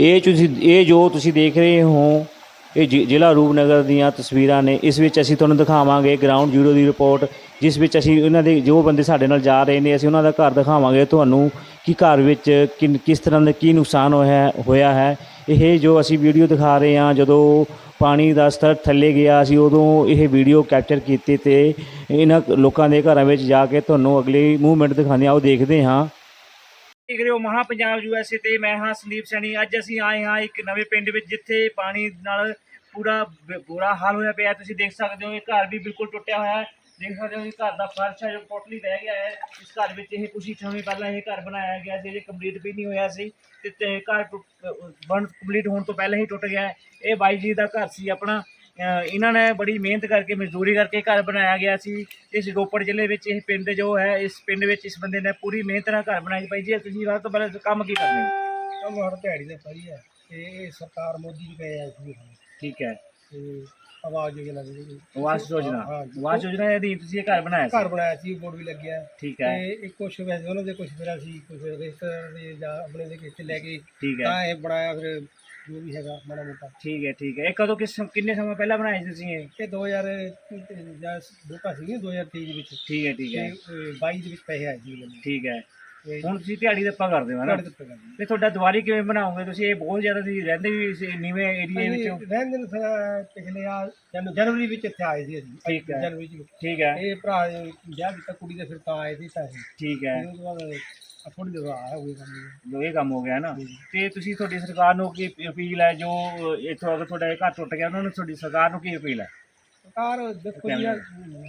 ਇਹ ਤੁਸੀਂ, ਇਹ ਜੋ ਤੁਸੀਂ ਦੇਖ ਰਹੇ ਹੋ, ਇਹ ਜ਼ਿਲ੍ਹਾ ਰੂਪਨਗਰ ਦੀਆਂ ਤਸਵੀਰਾਂ ਨੇ। ਇਸ ਵਿੱਚ ਅਸੀਂ ਤੁਹਾਨੂੰ ਦਿਖਾਵਾਂਗੇ ਗਰਾਊਂਡ ਜ਼ੀਰੋ ਦੀ ਰਿਪੋਰਟ ਜਿਸ ਵਿੱਚ ਅਸੀਂ ਉਹਨਾਂ ਦੇ, ਜੋ ਬੰਦੇ ਸਾਡੇ ਨਾਲ ਜਾ ਰਹੇ ਨੇ, ਅਸੀਂ ਉਹਨਾਂ ਦਾ ਘਰ ਦਿਖਾਵਾਂਗੇ ਤੁਹਾਨੂੰ ਕਿ ਘਰ ਵਿੱਚ ਕਿਨ, ਕਿਸ ਤਰ੍ਹਾਂ ਦਾ ਕੀ ਨੁਕਸਾਨ ਹੋਇਆ ਹੋਇਆ ਹੈ। ਇਹ ਜੋ ਅਸੀਂ ਵੀਡੀਓ ਦਿਖਾ ਰਹੇ ਹਾਂ, ਜਦੋਂ ਪਾਣੀ ਦਾ ਸਤਰ ਥੱਲੇ ਗਿਆ ਸੀ ਉਦੋਂ ਇਹ ਵੀਡੀਓ ਕੈਪਚਰ ਕੀਤੀ ਤੇ ਇਹਨਾਂ ਲੋਕਾਂ ਦੇ ਘਰਾਂ ਵਿੱਚ ਜਾ ਕੇ ਤੁਹਾਨੂੰ ਅਗਲੀ ਮੂਵਮੈਂਟ ਦਿਖਾਉਂਦੇ ਹਾਂ, ਉਹ ਦੇਖਦੇ ਹਾਂ। ਦੇਖ ਰਹੇ ਹੋ ਮਹਾ ਪੰਜਾਬ ਯੂਐਸਏ ਤੇ ਮੈਂ ਹਾਂ ਸੰਦੀਪ ਸੈਣੀ। ਅੱਜ ਅਸੀਂ ਆਏ ਹਾਂ ਇੱਕ ਨਵੇਂ ਪਿੰਡ ਵਿੱਚ ਜਿੱਥੇ ਪਾਣੀ ਨਾਲ ਪੂਰਾ ਬੁਰਾ ਹਾਲ ਹੋਇਆ ਪਿਆ। ਤੁਸੀਂ ਦੇਖ ਸਕਦੇ ਹੋ ਇਹ ਘਰ ਵੀ ਬਿਲਕੁਲ ਟੁੱਟਿਆ ਹੋਇਆ ਹੈ। ਦੇਖ ਸਕਦੇ ਹੋ ਇਹ ਘਰ ਦਾ ਫਰਸ਼ ਹੈ ਜੋ ਟੋਟਲੀ ਰਹਿ ਗਿਆ ਹੈ। ਇਸ ਘਰ ਵਿੱਚ ਇਹ ਕੁਝ ਹੀ ਸਮੇਂ ਪਹਿਲਾਂ ਇਹ ਘਰ ਬਣਾਇਆ ਗਿਆ ਸੀ। ਜੇ ਕੰਪਲੀਟ ਵੀ ਨਹੀਂ ਹੋਇਆ ਸੀ ਤੇ ਘਰ ਟੁੱਟ- ਬਣ ਕੰਪਲੀਟ ਹੋਣ ਤੋਂ ਪਹਿਲਾਂ ਹੀ ਟੁੱਟ ਗਿਆ ਇਹ ਬਾਈ ਜੀ ਦਾ ਘਰ ਸੀ ਆਪਣਾ। ਇਹਨਾਂ ਨੇ ਬੜੀ ਮਿਹਨਤ ਕਰਕੇ ਮਜ਼ਦੂਰੀ ਕਰਕੇ ਘਰ ਬਣਾਇਆ ਗਿਆ ਸੀ। ਇਸ ਰੋਪੜ ਜ਼ਿਲ੍ਹੇ ਵਿੱਚ ਇਹ ਪਿੰਡ ਜੋ ਹੈ ਇਸ ਪਿੰਡ ਵਿੱਚ ਇਸ ਬੰਦੇ ਨੇ ਪੂਰੀ ਮਿਹਨਤ ਨਾਲ ਘਰ ਬਣਾਇਆ ਭਾਈ ਜੀ ਤੁਸੀਂ ਰਾਤ ਤੋਂ ਪਹਿਲਾਂ ਕੰਮ ਕੀ ਕਰਦੇ ਹੋ? ਕੰਮ ਹਰ ਦਿਹਾੜੀ ਦਾ ਪਈ ਹੈ। ਤੇ ਇਹ ਸਰਕਾਰ ਮੋਦੀ ਦੀ ਪਈ ਹੈ ਠੀਕ ਹੈ। ਤੇ ਆਵਾਜ਼ ਯੋਜਨਾ ਦੀ ਆਵਾਸ ਯੋਜਨਾ। ਹਾਂ ਜੀ। ਆਵਾਸ ਯੋਜਨਾ ਦੇ ਅਧੀਨ ਤੁਸੀਂ ਇਹ ਘਰ ਬਣਾਇਆ ਘਰ ਸੀ ਬਣਾਇਆ ਸੀ ਬੋਰਡ ਵੀ ਲੱਗਿਆ। ਠੀਕ ਹੈ। ਤੇ ਇੱਕ ਕੁਛ ਵੈਸੇ ਉਹਨਾਂ ਦੇ ਕੁਛ ਮੇਰਾ ਸੀ ਕੁਛ ਰਿਸ਼ਤੇਦਾਰ ਦੇ ਜਾਂ ਆਪਣੇ ਦੇ ਕਿਸੇ ਲੈ ਕੇ ਤਾਂ ਇਹ ਬਣਾਇਆ ਫਿਰ ਜੋ ਵੀ ਹੈਗਾ ਮਾੜਾ ਮੋਟਾ। ਠੀਕ ਹੈ ਠੀਕ ਹੈ। ਇਹ ਕਦੋਂ ਕਿਸ ਕਿੰਨੇ ਸਮਾਂ ਪਹਿਲਾਂ ਬਣਾਇਆ ਸੀ ਤੁਸੀਂ ਇਹ? ਇਹ 2000 ਜਾਂ ਦੋਕਾ ਸੀ 2023 ਦੇ ਵਿੱਚ। ਠੀਕ ਹੈ ਠੀਕ ਤੇ ਹੈ ਅਹ, 22 ਦੇ ਵਿੱਚ ਪੈਸੇ ਆਏ ਸੀ। ਮੈਨੂੰ ਠੀਕ ਹੈ। ਤੇ ਹੁਣ ਤੁਸੀਂ ਦਿਹਾੜੀ ਦੱਪਾ ਕਰਦੇ ਹੋ ਨਾ। ਤੇ ਤੁਹਾਡਾ ਦੁਆਰੀ ਕਿਵੇਂ ਬਣਾਓਗੇ ਤੁਸੀਂ? ਇਹ ਬਹੁਤ ਜ਼ਿਆਦਾ ਤੁਸੀਂ ਰਹਿੰਦੇ ਵੀ ਇਸ ਨੀਵੇਂ ਏਰੀਏ ਵਿੱਚ ਰਹਿੰਦੇ ਨੇ ਫਿਰ ਪਿਛਲੇ ਆ ਜਨ- ਜਨਵਰੀ ਵਿੱਚ ਇੱਥੇ ਆਏ ਸੀ ਅਸੀਂ। ਠੀਕ ਹੈ। ਜਨਵਰੀ ਚ ਠੀਕ ਹੈ। ਇਹ ਭਰਾ ਵਿਆਹ ਕੀਤਾ ਕੁੜੀ ਦੇ ਫਿਰ ਤਾਂ ਆਏ ਸੀ ਤਾਂ ਠੀਕ ਹੈ। ਉਸ ਤੋਂ ਬਾਅਦ ਥੋੜੀ ਦੇਰ ਆਇਆ ਹੋਈ ਕੰਮ। ਜੋ ਇਹ ਕੰਮ ਹੋ ਗਿਆ ਨਾ। ਤੇ ਤੁਸੀਂ ਤੁਹਾਡੀ ਸਰਕਾਰ ਨੂੰ ਕੀ ਅਪੀਲ ਹੈ? ਜੋ ਇੱਥੋਂ ਅਗਰ ਤੁਹਾਡਾ ਇਹ ਘਰ ਟੁੱਟ ਗਿਆ ਉਹਨਾਂ ਨੂੰ ਤੁਹਾਡੀ ਸਰਕਾਰ ਨੂੰ ਕੀ ਅਪੀਲ ਹੈ? ਸਰਕਾਰ ਦੇਖੋ ਜੀ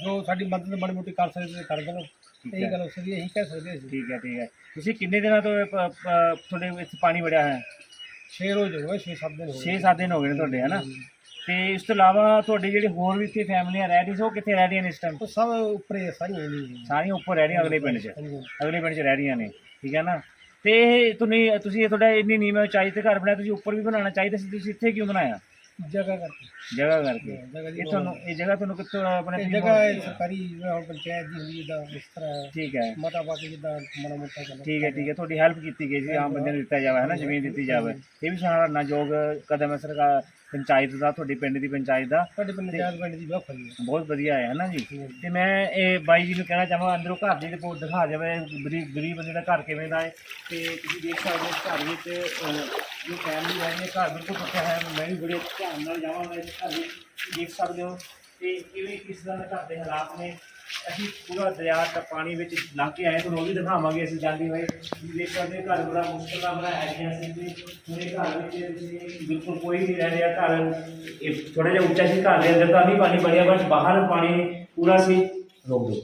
ਜੋ ਸਾਡੀ ਮਦਦ ਮਾੜੀ ਮੋਟੀ ਕਰ ਸਕਦੇ ਤੇ ਕਰ ਠੀਕ ਇਹੀ ਹੈ। ਗੱਲ ਦੀ ਇਹੀ ਕਹਿ ਸਕਦੇ ਅਸੀਂ ਠੀਕ ਹੈ ਠੀਕ ਹੈ। ਤੁਸੀਂ ਕਿੰਨੇ ਦਿਨਾਂ ਤੋਂ ਇਹ ਪ- ਪ- ਤੁਹਾਡੇ ਵਿੱਚ ਪਾਣੀ ਵੜਿਆ ਹੈ 6 ਰੋਜ਼ ਹੋ ਗਏ 6-7 ਦਿਨ ਹੋ ਗਏ। 6-7 ਦਿਨ ਹੋ ਗਏ ਨੇ ਤੁਹਾਡੇ ਹਨਾ ਤੇ ਇਸ ਤੋਂ ਇਲਾਵਾ ਤੁਹਾਡੇ ਜਿਹੜੇ ਹੋਰ ਵੀ ਇੱਥੇ ਫੈਮਲੀਆਂ ਰਹਿ ਰਹੀਆਂ ਸੀ ਉਹ ਕਿੱਥੇ ਰਹਿ ਰਹੀਆਂ ਨੇ ਇਸ ਟਾਈਮ ਉਹ ਸਭ ਉੱਪਰੇ ਸਾਰੀਆਂ ਨਹੀਂ ਸਾਰੀਆਂ ਉੱਪਰ ਰਹਿ ਰਹੀਆਂ ਅਗਲੇ ਪਿੰਡ 'ਚ? ਹਾਂਜੀ। ਅਗਲੇ ਪਿੰਡ 'ਚ ਰਹਿ ਰਹੀਆਂ ਨੇ ਠੀਕ ਹੈ ਨਾ? ਤੇ ਇਹ ਤੁਸੀਂ ਤੁਸੀਂ ਇਹ ਤੁਹਾਡਾ ਇੰਨੀ ਨੀਵੇਂ ਉਚਾਈ ਤੇ ਘਰ ਬਣਾਇਆ ਤੁਸੀਂ ਉੱਪਰ ਵੀ ਬਣਾਉਣਾ ਚਾਹੀਦਾ ਸੀ ਤੁਸੀਂ ਇੱਥੇ ਕਿਉਂ ਬਣਾਇਆ? ਜਗ੍ਹਾ ਕਰਕੇ। ਜਗ੍ਹਾ ਕਰਕੇ। ਜਗ੍ਹਾ ਦੀ ਇਹ ਤੁਹਾਨੂੰ ਇਹ ਜਗ੍ਹਾ ਤੁਹਾਨੂੰ ਕਿੱਥੋਂ ਆਪਣੇ ਇਹ ਜਗ੍ਹਾ ਇਹ ਸਰਕਾਰੀ ਜਿਵੇਂ ਹੁਣ ਪੰਚਾਇਤ ਦੀ ਹੁੰਦੀ ਜਿੱਦਾਂ ਇਸ ਤਰ੍ਹਾਂ ਠੀਕ ਹੈ। ਮਤਾ ਪਾ ਕੇ ਜਿੱਦਾਂ ਮਾੜਾ ਮੋਟਾ ਚੱਲ। ਠੀਕ ਹੈ ਠੀਕ ਹੈ। ਤੁਹਾਡੀ ਹੈਲਪ ਕੀਤੀ ਗਈ ਸੀ ਆਮ ਬੰਦੇ ਨੂੰ ਦਿੱਤਾ ਜਾਵੇ ਹੈ ਨਾ? ਜ਼ਮੀਨ ਦਿੱਤੀ ਜਾਵੇ। ਇਹ ਵੀ ਸਰਾਹਨਾਯੋਗ ਕਦਮ ਹੈ ਸਰਕਾਰ ਪੰਚਾਇਤ ਦਾ ਤੁਹਾਡੀ ਪਿੰਡ ਦੀ ਪੰਚਾਇਤ ਦਾ। ਸਾਡੇ ਪੰਚਾਇਤ ਪਿੰਡ ਦੀ ਬਹੁਤ ਹੈ। ਬਹੁਤ ਵਧੀਆ ਹੈ ਨਾ ਜੀ? ਤੇ ਮੈਂ ਇਹ ਬਾਈ ਜੀ ਨੂੰ ਕਹਿਣਾ ਚਾਹਾਂਗਾ ਅੰਦਰੋਂ ਘਰ ਦੀ ਰਿਪੋਰਟ ਦਿਖਾ ਜਾਵੇ ਗਰੀਬ ਗਰੀਬ ਬੰਦੇ ਦਾ ਘਰ ਕਿਵੇਂ ਦਾ ਹੈ। ਤੇ ਤੁਸੀਂ ਦੇਖ ਸਕਦੇ ਹੋ ਘਰ ਵਿੱਚ ਜੋ ਫੈਮਿਲੀ ਰਹਿੰਦੀ ਹੈ ਘਰ ਬਿਲਕੁਲ ਟੁੱਟਿਆ ਹੈ। ਮੈਂ ਵੀ ਬੜੇ ਧਿਆਨ ਨਾਲ ਜਾਵਾਂਗਾ ਇਸ ਘਰ ਵਿੱਚ ਦੇਖ ਸਕਦੇ ਹੋ। ਤੇ ਕਿਵੇਂ ਕਿਸ ਤਰ੍ਹਾਂ ਦੇ ਘਰ ਦੇ ਹਾਲਾਤ ਨੇ। ਅਸੀਂ ਪੂਰਾ ਦਰਿਆ ਦਾ ਪਾਣੀ ਵਿੱਚ ਲੰਘ ਕੇ ਆਏ ਤੁਹਾਨੂੰ ਉਹ ਵੀ ਦਿਖਾਵਾਂਗੇ ਅਸੀਂ ਜਾਂਦੇ ਹੋਏ। ਦੇਖ ਸਕਦੇ ਘਰ ਬੜਾ ਮੁਸ਼ਕਲ ਨਾਲ ਬਣਾਇਆ ਗਿਆ ਸੀ। ਤੇ ਮੇਰੇ ਘਰ ਵਿੱਚ ਬਿਲਕੁਲ ਕੋਈ ਨਹੀਂ ਰਹਿ ਰਿਹਾ। ਘਰ ਇਹ ਥੋੜਾ ਜਿਹਾ ਉੱਚਾ ਸੀ, ਘਰ ਦੇ ਅੰਦਰ ਤਾਂ ਨਹੀਂ ਪਾਣੀ ਵੜਿਆ ਬਸ ਬਾਹਰ ਪਾਣੀ ਪੂਰਾ ਸੀ। ਰੋਕ ਦੋ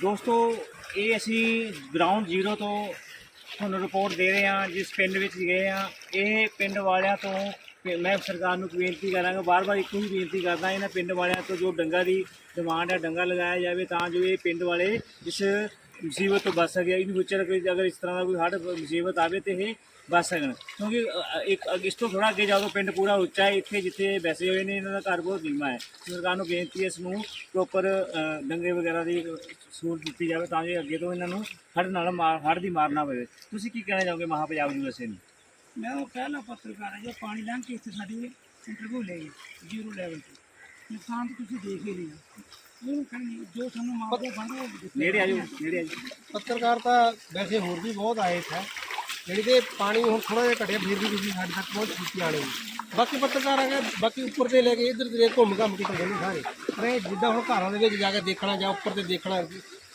ਦੋਸਤੋ ਇਹ ਅਸੀਂ ਗਰਾਊਂਡ ਜ਼ੀਰੋ ਤੋਂ ਤੁਹਾਨੂੰ ਰਿਪੋਰਟ ਦੇ ਰਹੇ ਹਾਂ, ਜਿਸ ਪਿੰਡ ਵਿੱਚ ਗਏ ਹਾਂ। ਇਹ ਪਿੰਡ ਵਾਲਿਆਂ ਤੋਂ ਮੈਂ ਸਰਕਾਰ ਨੂੰ ਬੇਨਤੀ ਕਰਾਂਗਾ ਬਾਰ-ਬਾਰ ਇੱਕੋ ਹੀ ਬੇਨਤੀ ਕਰਦਾ, ਇਹਨਾਂ ਪਿੰਡ ਵਾਲਿਆਂ ਤੋਂ ਜੋ ਡੰਗਾ ਦੀ ਡਿਮਾਂਡ ਹੈ, ਡੰਗਾ ਲਗਾਇਆ ਜਾਵੇ, ਤਾਂ ਜੋ ਇਹ ਪਿੰਡ ਵਾਲੇ ਇਸ ਮੁਸੀਬਤ ਤੋਂ ਬਚ ਸਕੇ ਇਨ ਫਿਊਚਰ ਕੋਈ ਅਗਰ ਇਸ ਤਰ੍ਹਾਂ ਦਾ ਕੋਈ ਹੜ੍ਹ, ਮੁਸੀਬਤ ਆਵੇ ਤੇ ਇਹ ਬਚ ਸਕਣ। ਕਿਉਂਕਿ ਇੱਕ ਇਸ ਤੋਂ ਥੋੜਾ ਅੱਗੇ ਜਾਓ ਪਿੰਡ ਪੂਰਾ ਉੱਚਾ ਹੈ, ਇੱਥੇ ਜਿੱਥੇ ਬੈਸੇ ਹੋਏ ਨੇ, ਇਹਨਾਂ ਦਾ ਘਰ ਬਹੁਤ ਨੀਵਾਂ ਹੈ। ਸਰਕਾਰ ਨੂੰ ਬੇਨਤੀ ਹੈ ਇਸ ਨੂੰ ਪ੍ਰੋਪਰ ਡੰਗੇ ਵਗੈਰਾ ਦੀ ਸਹੂਲਤ ਦਿੱਤੀ ਜਾਵੇ ਤਾਂ ਕਿ ਅੱਗੇ ਤੋਂ ਇਹਨਾਂ ਨੂੰ ਹੜ੍ਹ ਨਾਲ ਮਾਰ ਹੜ੍ਹ ਦੀ ਮਾਰ ਨਾ ਪਵੇ। ਤੁਸੀਂ ਕੀ ਕਹਿਣਾ ਚਾਹੋਗੇ ਮਹਾ ਪੰਜਾਬ ਯੂਐਸਏ ਨੂੰ ਮੈਂ ਉਹ ਪਹਿਲਾ ਪੱਤਰਕਾਰ ਹਾਂ, ਜੋ ਪਾਣੀ ਲੰਘ ਕੇ ਇੱਥੇ ਸਾਡੀ ਇੰਟਰਵਿਊ ਲਈ ਜ਼ੀਰੋ ਲੈਵਲ ਤੇ। ਨੁਕਸਾਨ ਤੁਸੀਂ ਦੇਖ ਹੀ ਲਿਆ ਜੋ ਸਾਨੂੰ ਮਾਪੇ ਬੰਦ ਨੇੜੇ ਨੇੜੇ ਪੱਤਰਕਾਰ ਤਾਂ ਵੈਸੇ ਹੋਰ ਵੀ ਬਹੁਤ ਆਏ ਇੱਥੇ। ਜਿਹੜੀ ਤੇ ਪਾਣੀ ਹੁਣ ਥੋੜਾ ਜਿਹਾ ਘਟਿਆ ਫਿਰ ਵੀ ਤੁਸੀਂ ਸਾਡੇ ਤੱਕ ਪਹੁੰਚ ਕੀਤੀ ਆਣੇ ਬਾਕੀ ਪੱਤਰਕਾਰ ਆ ਗਏ ਬਾਕੀ ਉੱਪਰ ਤੇ ਲੈ ਕੇ ਇੱਧਰ ਤੇ ਘੁੰਮ ਘੰਮ ਕੇ ਚੱਲਦੇ ਨੇ ਸਾਰੇ। ਪਰ ਇਹ ਜਿੱਦਾਂ ਹੁਣ ਘਰਾਂ ਦੇ ਵਿੱਚ ਜਾ ਕੇ ਦੇਖਣਾ ਜਾਂ ਉੱਪਰ ਤੇ ਦੇਖਣਾ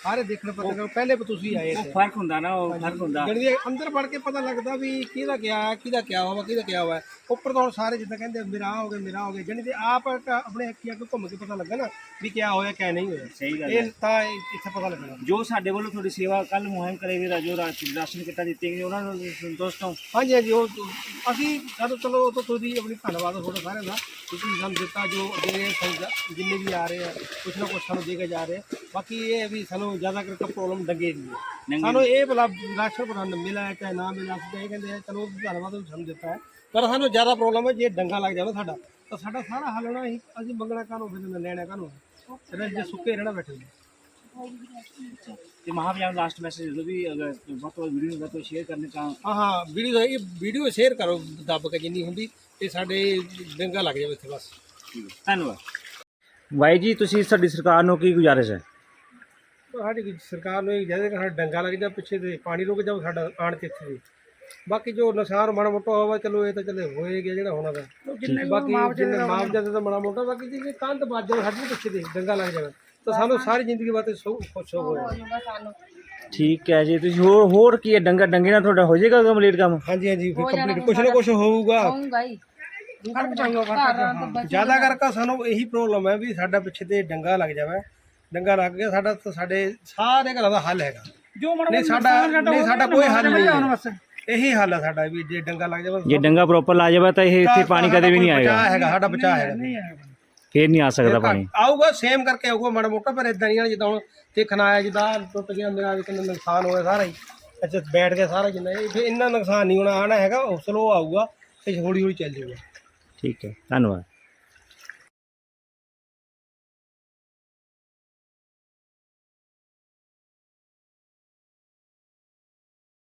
ਸਾਰੇ ਦੇਖਣ ਪੱਤਰਕਾਰ ਪਹਿਲੇ ਵੀ ਤੁਸੀਂ ਆਏ ਇੱਥੇ। ਫ਼ਰਕ ਹੁੰਦਾ ਨਾ ਉਹ ਫ਼ਰਕ ਹੁੰਦਾ। ਜਿਹੜੀ ਦੇ ਅੰਦਰ ਵੜ ਕੇ ਪਤਾ ਲੱਗਦਾ ਵੀ ਕਿਹਦਾ ਕਿਆ ਹੈ ਕਿਹਦਾ ਕਿਆ ਹੋਵਾ ਕਿਹਦਾ ਕਿਆ ਹੋਇਆ ਉੱਪਰ ਤਾਂ ਸਾਰੇ ਜਿੱਦਾਂ ਕਹਿੰਦੇ ਮੇਰਾ ਹੋ ਗਿਆ ਮੇਰਾ ਹੋ ਗਿਆ ਜਾਣੀ ਤੇ ਆਪ ਆਪਣੇ ਅੱਖੀਆਂ ਤੋਂ ਘੁੰਮ ਕੇ ਪਤਾ ਲੱਗਾ ਨਾ ਵੀ ਕਿਆ ਹੋਇਆ ਕਿਆ ਨਹੀਂ ਹੋਇਆ। ਸਹੀ ਗੱਲ ਹੈ। ਇਹ ਤਾਂ ਇੱਥੇ ਪਤਾ ਲੱਗਣਾ। ਜੋ ਸਾਡੇ ਵੱਲੋਂ ਤੁਹਾਡੀ ਸੇਵਾ ਕੱਲ ਮੁਹਿੰਮ ਕਰੇਗੀ ਰਾਜੋ ਰਾਸ਼ਨ ਕਿੱਟਾਂ ਦਿੱਤੀਆਂ ਉਹਨਾਂ ਨੂੰ ਸੰਤੁਸ਼ਟ ਹੋ। ਹਾਂਜੀ ਹਾਂਜੀ ਉਹ ਅਸੀਂ ਕਦੋਂ ਚਲੋ ਉਹ ਤਾਂ ਤੁਸੀਂ ਆਪਣੀ ਧੰਨਵਾਦ ਤੁਹਾਡਾ ਸਾਰਿਆਂ ਦਾ ਤੁਸੀਂ ਸਾਨੂੰ ਦਿੱਤਾ ਜੋ ਅੱਗੇ ਜਿੰਨੇ ਵੀ ਆ ਰਹੇ ਆ ਕੁਛ ਨਾ ਕੁਛ ਸਾਨੂੰ ਦੇ ਕੇ ਜਾ ਰਹੇ ਆ। ਬਾਕੀ ਇਹ ਵੀ ਸਾਨੂੰ ਜ਼ਿਆਦਾ ਕਰਕੇ ਪ੍ਰੋਬਲਮ ਡੰਗੇ ਦੀ ਹੈ। ਸਾਨੂੰ ਇਹ ਭਲਾ ਰਾਸ਼ਨ ਪ੍ਰਬੰਧ ਮਿਲਿਆ ਹੈ ਚਾਹੇ ਨਾ ਮਿਲਿਆ ਅਸੀਂ ਇਹ ਕਹਿੰਦੇ ਆ ਚਲੋ ਧੰਨਵਾਦ ਤੁਸੀਂ ਸਾਨੂੰ ਦਿੱਤਾ ਹੈ। ਪਰ ਸਾਨੂੰ ਜ਼ਿਆਦਾ ਪ੍ਰੋਬਲਮ ਹੈ ਜੇ ਡੰਗਾ ਲੱਗ ਜਾਵੇ ਸਾਡਾ ਤਾਂ ਸਾਡਾ ਸਾਰਾ ਹੱਲ ਹੋਣਾ ਅਸੀਂ ਅਸੀਂ ਮੰਗਣਾ ਕਾਹਨੂੰ ਫਿਰ ਲੈਣਾ ਕਾਹਨੂੰ ਫਿਰ ਜੇ ਸੁੱਕੇ ਰਹਿਣਾ ਬੈਠੇ ਨੇ ਤੇ ਮੈਸੇਜ ਦੋ ਵੀ ਅਗਰ ਵੱਧ ਤੋਂ ਵੱਧ ਵੀਡੀਓ ਨੂੰ ਵੱਧ ਤੋਂ ਸ਼ੇਅਰ ਕਰਨੇ ਚਾਹਾਂ ਹਾਂ ਹਾਂ ਵੀਡੀਓ ਇਹ ਵੀਡੀਓ ਸ਼ੇਅਰ ਕਰੋ ਦੱਬ ਕੇ ਜਿੰਨੀ ਹੁੰਦੀ ਤੇ ਸਾਡੇ ਡੰਗਾ ਲੱਗ ਜਾਵੇ ਇੱਥੇ ਬਸ। ਧੰਨਵਾਦ। ਬਾਈ ਜੀ ਤੁਸੀਂ ਸਾਡੀ ਸਰਕਾਰ ਨੂੰ ਕੀ ਗੁਜ਼ਾਰਿਸ਼ ਹੈ? ਸਾਡੀ ਸਰਕਾਰ ਨੂੰ ਇਹ ਜਿਹਦੇ ਸਾਡਾ ਡੰਗਾ ਲੱਗ ਜਾ ਪਿੱਛੇ ਤੇ ਪਾਣੀ ਰੁਕ ਜਾਓ ਸਾਡਾ ਆਣ ਤੇ ਇੱਥੇ ਦੀ ਬਾਕੀ ਜੋ ਨੁਕਸਾਨ ਮਾੜਾ ਮੋਟਾ ਹੋਵਾ ਚਲੋ ਇਹ ਤਾਂ ਚਲੇ ਹੋਏ ਗਿਆ ਜਿਹੜਾ ਹੋਣਾ ਦਾ ਬਾਕੀ ਜਿੰਨੇ ਮੁਆਵਜ਼ਾ ਦੇ ਤਾਂ ਮਾੜਾ ਮੋਟਾ ਬਾਕੀ ਜੇ ਕੰਧ ਵੱਜ ਜਾਵੇ ਸਾਡੀ ਪਿੱਛੇ ਦੇ ਡੰਗਾ ਲੱਗ ਜਾਵੇ। ਤਾਂ ਸਾਨੂੰ ਸਾਰੀ ਜ਼ਿੰਦਗੀ ਬਾਅਦ ਸੋ ਖੁਸ਼ ਹੋ ਜਾਵੇ ਠੀਕ ਹੈ ਜੀ ਤੁਸੀਂ ਹੋਰ ਹੋਰ ਕੀ ਹੈ? ਡੰਗਾ ਡੰਗੇ ਨਾਲ ਤੁਹਾਡਾ ਹੋ ਜਾਏਗਾ ਕੰਪਲੀਟ ਕੰਮ? ਹਾਂਜੀ ਹਾਂਜੀ ਫਿਰ ਕੰਪਲੀਟ ਕੁਛ ਨਾ ਕੁਛ ਹੋਊਗਾ। ਹੀ। ਜ਼ਿਆਦਾ ਕਰਕੇ ਸਾਨੂੰ ਇਹੀ ਪ੍ਰੋਬਲਮ ਹੈ ਵੀ ਸਾਡਾ ਪਿੱਛੇ ਤੇ ਡੰਗਾ ਲੱਗ ਜਾਵੇ। ਡੰਗਾ ਲੱਗ ਗਿਆ ਸਾਡਾ ਸਾਡੇ ਸਾਰੇ ਘਰਾਂ ਦਾ ਹੱਲ ਹੈਗਾ। ਜੋ ਮਾੜਾ ਨਹੀਂ ਸਾਡਾ ਨਹੀਂ ਸਾਡਾ ਕੋਈ ਹੱਲ ਨਹੀਂ ਹੈ ਇਹੀ ਹੱਲ ਹੈ ਸਾਡਾ ਵੀ ਜੇ ਡੰਗਾ ਲੱਗ ਜਾਵੇ ਜੇ ਡੰਗਾ ਪ੍ਰੋਪਰ ਲਾ ਜਾਵੇ ਤਾਂ ਇਹ ਇੱਥੇ ਪਾਣੀ ਕਦੇ ਵੀ ਨਹੀਂ ਆਏਗਾ। ਬਚਾਅ ਹੈਗਾ ਸਾਡਾ ਬਚਾਅ ਹੈਗਾ। ਫੇਰ ਨਹੀਂ ਆ ਸਕਦਾ ਪਾਣੀ। ਆਊਗਾ ਸੇਮ ਕਰਕੇ ਆਊਗਾ ਮਾੜਾ ਮੋਟਾ ਪਰ ਇਦਾਂ ਨਹੀਂ ਆ ਜਿੱਦਾਂ ਹੁਣ ਦੇਖਣ ਆਇਆ ਜਿੱਦਾਂ ਟੁੱਟ ਗਿਆ ਮੇਰਾ ਵੀ ਕਿੰਨਾ ਨੁਕਸਾਨ ਹੋਇਆ ਸਾਰਾ ਹੀ। ਅੱਛਾ ਬੈਠ ਗਿਆ ਸਾਰਾ ਜਿੰਨਾ ਇਹ ਇੰਨਾ ਨੁਕਸਾਨ ਨਹੀਂ ਹੋਣਾ ਆਣਾ ਹੈਗਾ ਉਹ ਸਲੋ ਆਊਗਾ ਤੇ ਹੌਲੀ ਹੌਲੀ ਚੱਲ ਜਾਊਗਾ। ਠੀਕ ਹੈ ਧੰਨਵਾਦ।